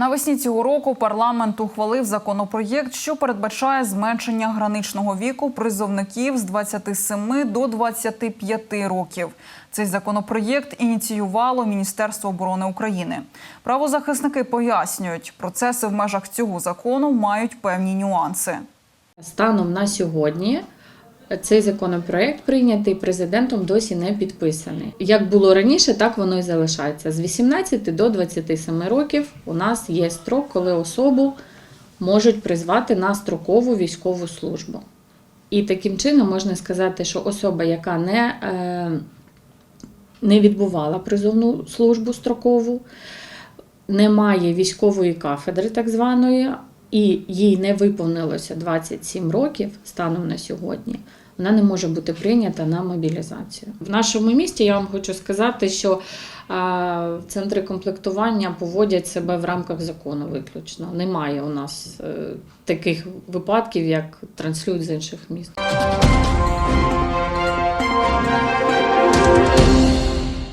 Навесні цього року парламент ухвалив законопроєкт, що передбачає зменшення граничного віку призовників з 27 до 25 років. Цей законопроєкт ініціювало Міністерство оборони України. Правозахисники пояснюють, процеси в межах цього закону мають певні нюанси. Станом на сьогодні цей законопроект прийнятий президентом досі не підписаний. Як було раніше, так воно і залишається. З 18 до 27 років у нас є строк, коли особу можуть призвати на строкову військову службу. І таким чином можна сказати, що особа, яка не, е, не відбувала призовну службу строкову, немає військової кафедри, так званої, і їй не виповнилося 27 років станом на сьогодні, вона не може бути прийнята на мобілізацію. В нашому місті я вам хочу сказати, що е, центри комплектування поводять себе в рамках закону виключно. Немає у нас е, таких випадків, як транслюють з інших міст.